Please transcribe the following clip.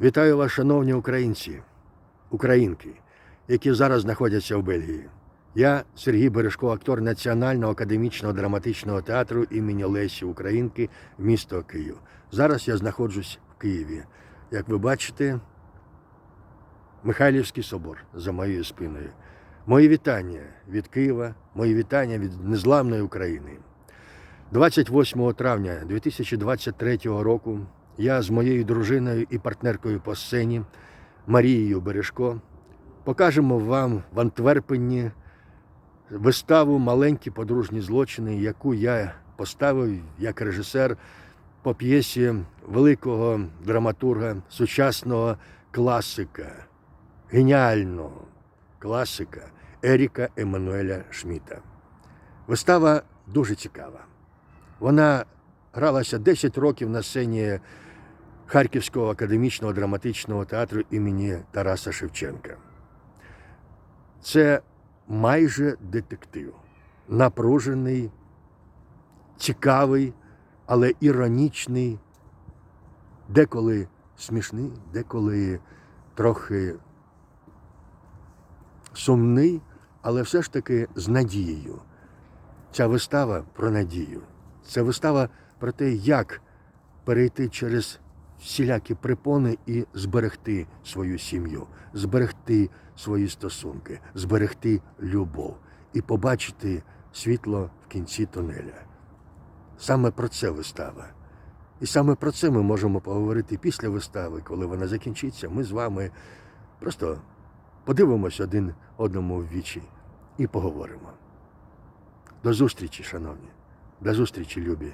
Вітаю вас, шановні українці, українки, які зараз знаходяться в Бельгії. Я Сергій Бережко, актор Національного академічного драматичного театру імені Лесі Українки, місто Київ. Зараз я знаходжусь в Києві. Як ви бачите, Михайлівський собор за моєю спиною. Мої вітання від Києва, мої вітання від незламної України. 28 травня 2023 року я з моєю дружиною і партнеркою по сцені Марією Бережко покажемо вам в Антверпені виставу Маленькі подружні злочини, яку я поставив як режисер по п'єсі великого драматурга, сучасного класика, геніального класика Еріка Еммануеля Шміта. Вистава дуже цікава. Вона гралася 10 років на сцені Харківського академічного драматичного театру імені Тараса Шевченка. Це майже детектив, напружений, цікавий, але іронічний, деколи смішний, деколи трохи сумний, але все ж таки з надією. Ця вистава про надію. Це вистава про те, як перейти через всілякі препони і зберегти свою сім'ю, зберегти свої стосунки, зберегти любов і побачити світло в кінці тунеля. Саме про це вистава. І саме про це ми можемо поговорити після вистави, коли вона закінчиться. Ми з вами просто подивимось один одному в вічі і поговоримо. До зустрічі, шановні. До зустрічі, любі.